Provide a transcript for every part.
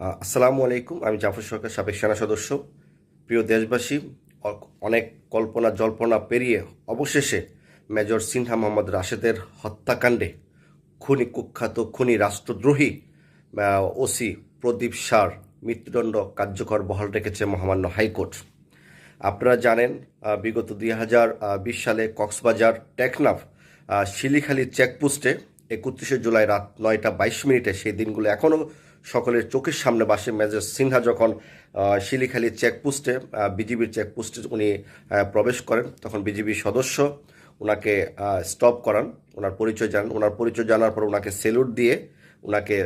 আসসালামু আলাইকুম। আমি জাফর সরকার, সাবেক সেনা সদস্য। প্রিয় দেশবাসী অনেক কল্পনা জল্পনা পেরিয়ে অবশেষে মেজর সিনহা মোহাম্মদ রাশেদের হত্যাকাণ্ডে খুনি কুখ্যাত খুনি রাষ্ট্রদ্রোহী ওসি প্রদীপ সার মৃত্যুদণ্ড কার্যকর বহাল রেখেছে মহামান্য হাইকোর্ট। আপনারা জানেন বিগত দুই হাজার বিশ সালে কক্সবাজার টেকনাফ শিলিখালি চেকপোস্টে একত্রিশে জুলাই রাত নয়টা বাইশ মিনিটে সেই দিনগুলো এখনও সকলের চোখের সামনে বাসে মেজর সিনহা যখন শিলিখালি চেকপোস্টে বিজিবির চেকপোস্টে উনি প্রবেশ করেন, তখন বিজিবির সদস্য ওনাকে স্টপ করান ওনার পরিচয় জানান। ওনার পরিচয় জানার পর ওনাকে সেলুট দিয়ে ওনাকে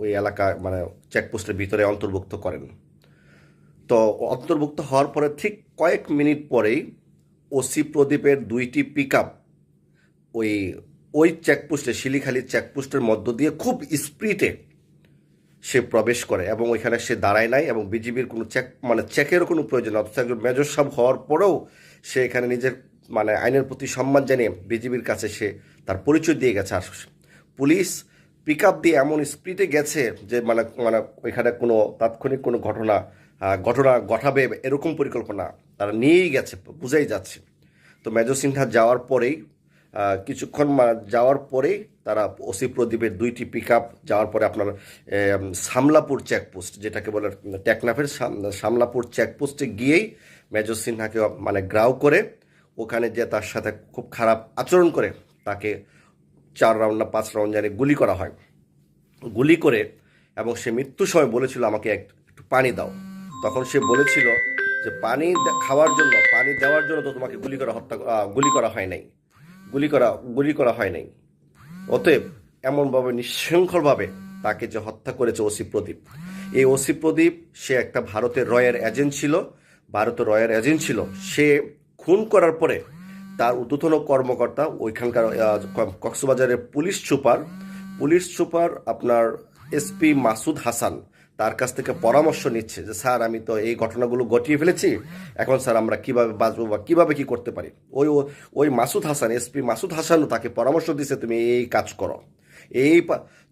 ওই এলাকা মানে চেকপোস্টের ভিতরে অন্তর্ভুক্ত করেন। তো অন্তর্ভুক্ত হওয়ার পরে ঠিক কয়েক মিনিট পরেই ওসি প্রদীপের দুইটি পিক ওই ওই চেকপোস্টে শিলিখালি চেকপোস্টের মধ্য দিয়ে খুব স্পিডে সে প্রবেশ করে এবং ওইখানে সে দাঁড়ায় নাই এবং বিজিবির কোনো চেক মানে চেকেরও কোনো প্রয়োজন অথচ একজন মেজর সাহেব হওয়ার পরেও সে এখানে নিজের মানে আইনের প্রতি সম্মান জানিয়ে বিজিবির কাছে সে তার পরিচয় দিয়ে গেছে। আর পুলিশ পিক আপ দিয়ে এমন স্পিডে গেছে যে মানে মানে ওইখানে কোনো তাৎক্ষণিক কোনো ঘটনা ঘটনা ঘটাবে এরকম পরিকল্পনা তারা নিয়েই গেছে, বুঝাই যাচ্ছে। তো মেজর সিনহা যাওয়ার পরেই কিছুক্ষণ যাওয়ার পরেই তারা ওসি প্রদীপের দুইটি পিক যাওয়ার পরে আপনার সামলাপুর চেকপোস্ট যেটাকে বলে টেকনাফের সামলাপুর চেকপোস্টে গিয়েই মেজর সিনহাকে মানে গ্রাউ করে, ওখানে যে তার সাথে খুব খারাপ আচরণ করে, তাকে চার রাউন্ড না পাঁচ রাউন্ড জানি গুলি করা হয়। গুলি করে এবং সে মৃত্যুর সময় বলেছিল, আমাকে এক- একটু পানি দাও। তখন সে বলেছিল যে, পানি খাওয়ার জন্য, পানি দেওয়ার জন্য তো তোমাকে গুলি করা হত্যা গুলি করা হয় নাই। গুলি করা গুলি করা হয় নাই। অতএব এমনভাবে, নিঃশৃঙ্খলভাবে তাকে যে হত্যা করেছে ওসি প্রদীপ। এই ওসি প্রদীপ, সে একটা ভারতের রয়ের এজেন্ট ছিল। ভারতের রয়ের এজেন্ট ছিল। সে খুন করার পরে তার ঊর্ধ্বতন কর্মকর্তা, ওইখানকার কক্সবাজারের পুলিশ সুপার পুলিশ সুপার আপনার এসপি মাসুদ হাসান তার কাছ থেকে পরামর্শ নিচ্ছে যে, স্যার, আমি তো এই ঘটনাগুলো ঘটিয়ে ফেলেছি। এখন স্যার, আমরা কীভাবে বাঁচবো বা কীভাবে কি করতে পারি? ওই ওই মাসুদ হাসান এসপি মাসুদ হাসানও তাকে পরামর্শ দিচ্ছে তুমি এই কাজ করো। এই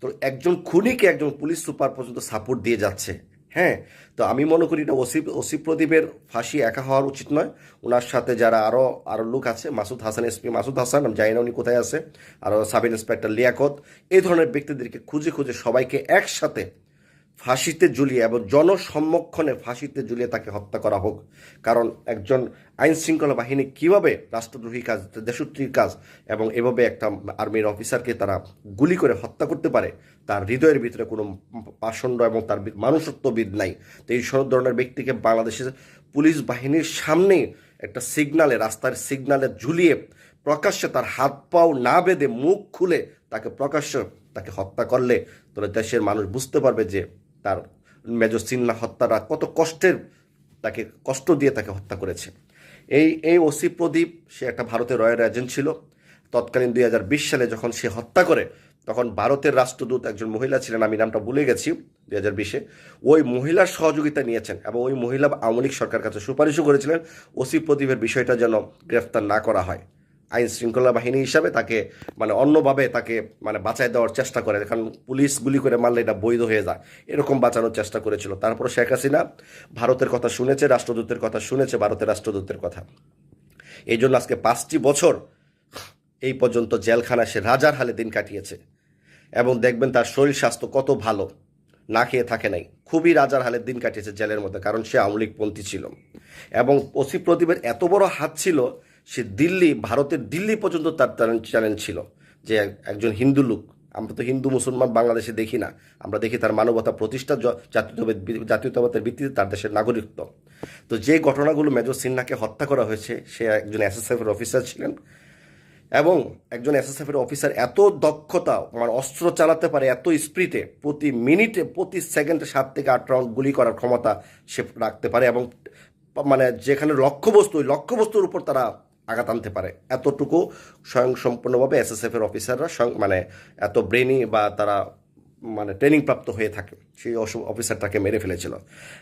তো একজন খুনিকে একজন পুলিশ সুপার পর্যন্ত সাপোর্ট দিয়ে যাচ্ছে। হ্যাঁ তো আমি মনে করি এটা ওসি ওসি প্রদীপের ফাঁসি একা হওয়ার উচিত নয়। ওনার সাথে যারা আরও আরও লোক আছে, মাসুদ হাসান এসপি মাসুদ হাসান, আমি জানি না উনি কোথায় আছে আরও সাব ইন্সপেক্টর লিয়াকত, এই ধরনের ব্যক্তিদেরকে খুঁজে খুঁজে সবাইকে একসাথে ফাঁসিতে ঝুলিয়ে এবং জনসম্মক্ষণে ফাঁসিতে ঝুলিয়ে তাকে হত্যা করা হোক। কারণ একজন আইন শৃঙ্খলা বাহিনী কীভাবে রাষ্ট্রদ্রোহী কাজ দেশত্রীর কাজ এবং এভাবে একটা আর্মির অফিসারকে তারা গুলি করে হত্যা করতে পারে, তার হৃদয়ের ভিতরে কোনো পাষণ্ড এবং তার মানুষত্ববিদ নাই। তো এই সব ধরনের ব্যক্তিকে বাংলাদেশের পুলিশ বাহিনীর সামনে একটা সিগনালে, রাস্তার সিগনালে ঝুলিয়ে প্রকাশ্যে তার হাত পাও না বেঁধে মুখ খুলে তাকে প্রকাশ্য তাকে হত্যা করলে, তাহলে দেশের মানুষ বুঝতে পারবে যে তার মেজর সিনহা হত্যাটা কত কষ্টের তাকে কষ্ট দিয়ে তাকে হত্যা করেছে। এই এই ওসি প্রদীপ, সে একটা ভারতের রয়্যাল এজেন্ট ছিল। তৎকালীন দুই হাজার বিশ সালে যখন সে হত্যা করে, তখন ভারতের রাষ্ট্রদূত একজন মহিলা ছিলেন, আমি নামটা ভুলে গেছি দুই হাজার বিশে। ওই মহিলার সহযোগিতা নিয়েছেন এবং ওই মহিলা আওয়ামী লীগ সরকার কাছে সুপারিশও করেছিলেন, ওসি প্রদীপের বিষয়টা যেন গ্রেফতার না করা হয়। আইন শৃঙ্খলা বাহিনী হিসাবে তাকে মানে অন্যভাবে তাকে মানে বাঁচাই দেওয়ার চেষ্টা করে। কারণ পুলিশ গুলি করে মারলে এটা বৈধ হয়ে যায়। এরকম বাঁচানোর চেষ্টা করেছিল। তারপর শেখ হাসিনা ভারতের কথা শুনেছে, রাষ্ট্রদূতের কথা শুনেছে, ভারতের রাষ্ট্রদূতের কথা। এই জন্য আজকে পাঁচটি বছর এই পর্যন্ত জেলখানা সে রাজার হালে দিন কাটিয়েছে। এবং দেখবেন তার শরীর স্বাস্থ্য কত ভালো। না খেয়ে থাকে নাই। খুবই রাজার হালে দিন কাটিয়েছে জেলের মধ্যে, কারণ সে আওয়ামী লীগপন্থী ছিল। এবং ওসি প্রদীপের এত বড় হাত ছিল সে দিল্লি, ভারতের দিল্লি পর্যন্ত তার চ্যালেঞ্জ ছিল যে একজন হিন্দু লোক। আমরা তো হিন্দু, মুসলমান বাংলাদেশে দেখি না। আমরা দেখি তার মানবতা প্রতিষ্ঠা জাতীয়তাবাদ, জাতীয়তাবাদের ভিত্তিতে তার দেশের নাগরিকত্ব। তো যে ঘটনাগুলো মেজর সিনহাকে হত্যা করা হয়েছে, সে একজন এসএসএফের অফিসার ছিলেন এবং একজন এসএসএফের অফিসার এত দক্ষতা মানে অস্ত্র চালাতে পারে এত স্পিডে প্রতি মিনিটে, প্রতি সেকেন্ডে সাত থেকে আট রাউন্ড গুলি করার ক্ষমতা সে রাখতে পারে এবং মানে যেখানে লক্ষ্যবস্তু, ওই লক্ষ্যবস্তুর উপর তারা আঘাত আনতে পারে। এতটুকু স্বয়ংসম্পূর্ণভাবে এসএসএফ এর অফিসাররা স্বয়ং- মানে এত ব্রেনি বা তারা মানে ট্রেনিং প্রাপ্ত হয়ে থাকে, সেই অফিসারটাকে মেরে ফেলেছিল।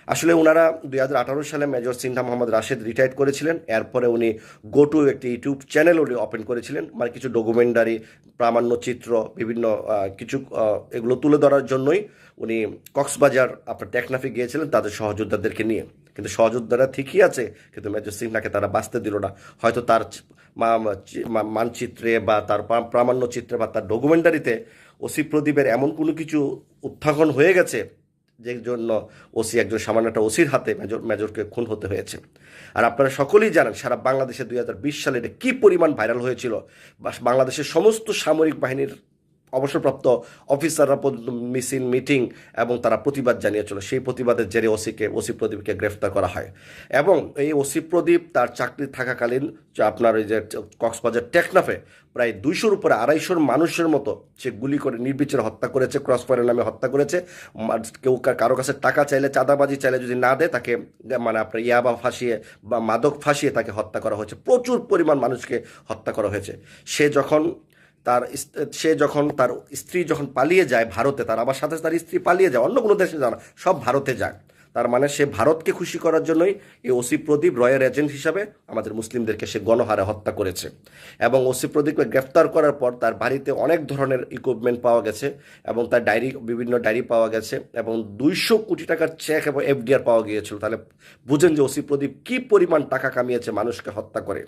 আসলে ওনারা দুই হাজার আঠারো সালে মেজর সিনহা মোহাম্মদ রাশেদ রিটায়ার করেছিলেন। এরপরে উনি গো টু একটি ইউটিউব চ্যানেল উনি ওপেন করেছিলেন মানে কিছু ডকুমেন্টারি প্রামাণ্য চিত্র, বিভিন্ন কিছু এগুলো তুলে ধরার জন্যই উনি কক্সবাজার, আপনার টেকনাফে গিয়েছিলেন তাদের সহযোদ্ধাদেরকে নিয়ে। কিন্তু সহযোদ্ধারা ঠিকই আছে, কিন্তু মেজর সিনহাকে তারা বাঁচতে দিল না। হয়তো তার মানচিত্রে বা তার প্রা- প্রামাণ্য চিত্রে বা তার ডকুমেন্টারিতে ওসি প্রদীপের এমন কোনো কিছু উত্থাপন হয়ে গেছে, যে জন্য ওসি একজন সামান্য একটা ওসির হাতে মেজর, মেজরকে খুন হতে হয়েছে। আর আপনারা সকলেই জানেন, সারা বাংলাদেশে দুই হাজার বিশ সালে এটা কী পরিমাণ ভাইরাল হয়েছিল। বাংলাদেশের সমস্ত সামরিক বাহিনীর অবসরপ্রাপ্ত অফিসাররা মিছিল, মিটিং এবং তারা প্রতিবাদ জানিয়েছিল। সেই প্রতিবাদের জেরে ওসিকে ওসি প্রদীপকে গ্রেফতার করা হয়। এবং এই ওসি প্রদীপ তার চাকরি থাকাকালীন আপনার ওই যে কক্সবাজার টেকনাফে প্রায় দুইশোর উপরে আড়াইশোর মানুষের মতো সে গুলি করে নির্বিচারে হত্যা করেছে ক্রস ফায়ারের নামে হত্যা করেছে। কেউ কারও কাছে টাকা চাইলে, চাঁদাবাজি চাইলে যদি না দেয়, তাকে মানে আপনার ইয়াবা ফাঁসিয়ে বা মাদক ফাঁসিয়ে তাকে হত্যা করা হয়েছে। প্রচুর পরিমাণ মানুষকে হত্যা করা হয়েছে। সে যখন তার সে যখন তার স্ত্রী যখন পালিয়ে যায় ভারতে, তার আবার সাথে তার স্ত্রী পালিয়ে যায়, অন্য কোনো দেশে যায় না সব ভারতে যায় তার মানে সে ভারতকে খুশি করার জন্যই এই ওসি প্রদীপ রয়ের এজেন্ট হিসাবে আমাদের মুসলিমদেরকে সে গণহারে হত্যা করেছে। এবং ওসি প্রদীপকে গ্রেফতার করার পর তার বাড়িতে অনেক ধরনের ইকুইপমেন্ট পাওয়া গেছে এবং তার ডায়েরি, বিভিন্ন ডায়েরি পাওয়া গেছে এবং দুইশো কোটি টাকার চেক এবং এফডিআর পাওয়া গিয়েছিল। তাহলে বুঝেন যে ওসি প্রদীপ কী পরিমাণ টাকা কামিয়েছে মানুষকে হত্যা করে।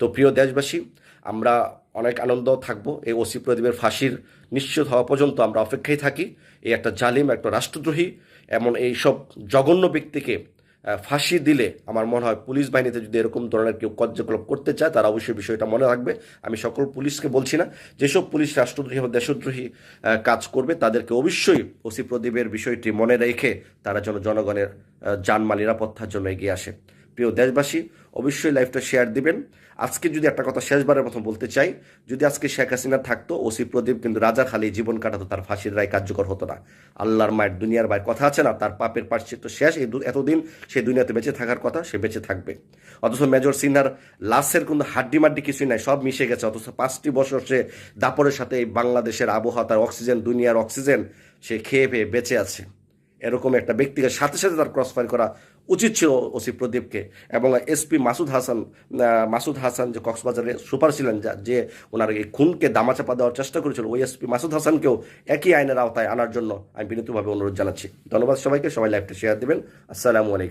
তো প্রিয় দেশবাসী আমরা অনেক আনন্দ থাকব। এই ওসি প্রদীপের ফাঁসির নিশ্চিত হওয়া পর্যন্ত আমরা অপেক্ষায় থাকি। এই একটা জালিম একটা রাষ্ট্রদ্রোহী এমন এই সব জঘন্য ব্যক্তিকে ফাঁসি দিলে আমার মনে হয় পুলিশ বাহিনীতে যদি এরকম ধরনের কেউ কার্যকলাপ করতে চায় তারা অবশ্যই বিষয়টা মনে রাখবে। আমি সকল পুলিশকে বলছি না যেসব পুলিশ রাষ্ট্রদ্রোহী বা দেশদ্রোহী কাজ করবে তাদেরকে অবশ্যই ওসি প্রদীপের বিষয়টি মনে রেখে তারা যেন জনগণের আহ, জানমাল নিরাপত্তার জন্য এগিয়ে আসে। প্রিয় দেশবাসী, অবশ্যই লাইভটা শেয়ার দিবেন। আজকে যদি একটা কথা শেষবারের মতো বলতে চাই, যদি আজকে শেখ হাসিনা থাকতো, ওসি প্রদীপ কিন্তু রাজা খালি জীবন কাটাতো, তার ফাঁসির রায় কার্যকর হতো না। আল্লাহর মায়ের দুনিয়ার মায়ের কথা আছে না, তার পাপের পাশ্চিত্য শেষ, এই এতদিন সেই দুনিয়াতে বেঁচে থাকার কথা, সে বেঁচে থাকবে। অথচ মেজর সিনহার লাশের কোনো হাড্ডি মাড্ডি কিছুই নাই, সব মিশে গেছে। অথচ পাঁচটি বছর সে দাপরের সাথে এই বাংলাদেশের আবহাওয়া, তার অক্সিজেন, দুনিয়ার অক্সিজেন সে খেয়ে পেয়ে বেঁচে আছে। এরকম একটা ব্যক্তিকে সাথে সাথে তার ক্রস ফায়ার করা উচিত ছিল ওসি প্রদীপকে। এবং এসপি মাসুদ হাসান মাসুদ হাসান যে কক্সবাজারে সুপার ছিলেন, যা- যে ওনার এই খুনকে দামাচাপা দেওয়ার চেষ্টা করেছিল, ওই এসপি মাসুদ হাসানকেও একই আইনের আওতায় আনার জন্য আমি বিনীতভাবে অনুরোধ জানাচ্ছি। ধন্যবাদ সবাইকে, সবাই লাইভটা শেয়ার দেবেন। আসসালামু আলাইকুম।